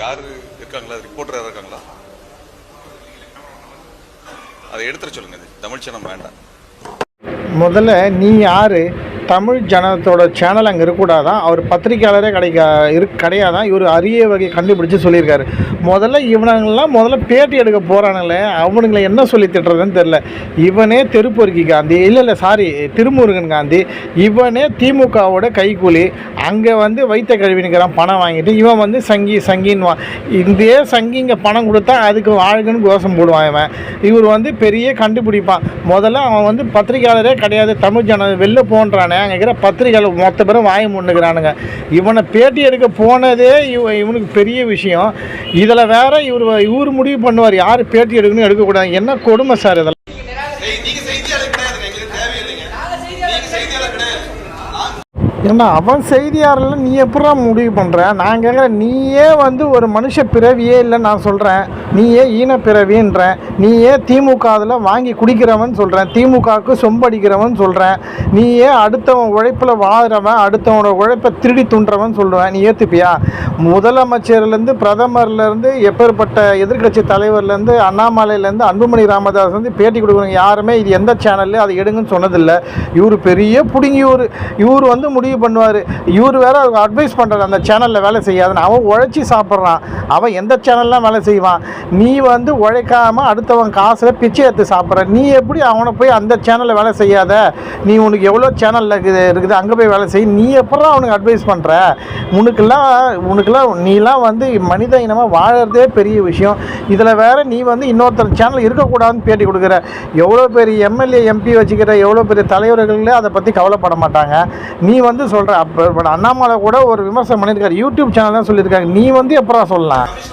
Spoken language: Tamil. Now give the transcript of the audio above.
யார் இருக்காங்களா? ரிப்போர்ட்டர் யாரும் இருக்காங்களா? அதை எடுத்துட சொல்லுங்க இது. தமிழ் சேனல் வேண்டாம். முதல்ல நீ யாரு? தமிழ் ஜனத்தோட சேனல் அங்கே இருக்கக்கூடாதான் அவர் பத்திரிக்கையாளரே கிடைக்க இரு கிடையாதான் இவர் அரிய வகை கண்டுபிடிச்சு சொல்லியிருக்காரு. முதல்ல இவனுங்கெல்லாம் முதல்ல பேட்டி எடுக்க போகிறானுங்களே அவனுங்களை என்ன சொல்லி திட்டுறதுன்னு தெரில இவனே தெருப்பொருக்கி காந்தி இல்லை இல்லை சாரி திருமுருகன் காந்தி இவனே திமுகவோட கைக்கூலி அங்கே வந்து வைத்த கழுவினுக்கிறான் பணம் வாங்கிட்டு இவன் வந்து சங்கி சங்கின்னு இதே சங்கி இங்கே பணம் கொடுத்தா அதுக்கு வாழ்கன்னு கோஷம் போடுவான் இவன். இவர் வந்து பெரிய கண்டுபிடிப்பான். முதல்ல அவன் வந்து பத்திரிக்கையாளரே கிடையாது தமிழ் ஜன வெளில போன்றானே அங்கே இருக்கிற மொத்த பேரும் வாங்கி முன்னுக்கிறானுங்க. இவனை பேட்டி எடுக்க போனதே இவ இவனுக்கு பெரிய விஷயம். இதில் வேற இவர் இவர் முடிவு பண்ணுவார். யார் பேட்டி எடுக்கணும் எடுக்கக்கூடாது. என்ன கொடுமை சார் இதெல்லாம் நீங்க செய்தியாளர் கிடையாது எங்களுக்கு தேவையில்லைங்க நீங்க செய்தியாளர் கிடையாது ஏன்னா அவன் செய்தியாளர்ல நீ எப்படா முடிவு பண்ணுற நான் கேட்குறேன் நீயே வந்து ஒரு மனுஷ பிறவியே இல்லை நான் சொல்கிறேன் நீயே ஈன பிறவின்றேன் நீயே திமுக அதில் வாங்கி குடிக்கிறவன் சொல்கிறேன் திமுகவுக்கு சொம்படிக்கிறவன் சொல்கிறேன் நீயே அடுத்தவன் உழைப்பில் வாழ்கிறவன் அடுத்தவனோட உழைப்பை திருடி துண்டுறவன் சொல்லுவேன். நீ ஏற்றுப்பியா முதலமைச்சர்லேருந்து பிரதமர்லேருந்து எப்பேற்பட்ட எதிர்க்கட்சி தலைவர்லேருந்து அண்ணாமலையிலேருந்து அன்புமணி ராமதாஸ் வந்து பேட்டி கொடுக்குறவங்க யாருமே இது எந்த சேனல்லையும் அதை எடுங்கன்னு சொன்னதில்லை. இவர் பெரிய பிடுங்கி இவர் இவர் வந்து முடிவு பண்ணுவார். இவர் வேற அட்வைஸ் பண்ணுறது அந்த சேனலில் வேலை செய்யாதுன்னு. அவன் உழைச்சி சாப்பிட்றான். அவன் எந்த சேனல்லாம் வேலை செய்வான்? நீ வந்து உழைக்காம அடுத்தவன் காசில் பிச்சை எடுத்து சாப்பிட்ற. நீ எப்படி அவனை போய் அந்த சேனலில் வேலை செய்யாத? நீ உனக்கு எவ்வளோ சேனலில் இருக்குது இருக்குது அங்கே போய் வேலை செய். நீ எப்படா அவனுக்கு அட்வைஸ் பண்ணுற உனக்கெல்லாம் உனக்கெல்லாம் நீலாம் வந்து மனித இனமாக வாழறதே பெரிய விஷயம். இதில் வேற நீ வந்து இன்னொருத்தர் சேனல் இருக்கக்கூடாதுன்னு பேட்டி கொடுக்குற. எவ்வளோ பெரிய எம்எல்ஏ எம்பி வச்சுக்கிற எவ்வளோ பெரிய தலைவர்களே அதை பற்றி கவலைப்பட மாட்டாங்க. நீ வந்து சொல்கிற அப்போ அண்ணாமலை கூட ஒரு விமர்சனம் பண்ணியிருக்காரு. யூடியூப் சேனல் தான் சொல்லியிருக்காங்க. நீ வந்து எப்படா சொல்லலாம்?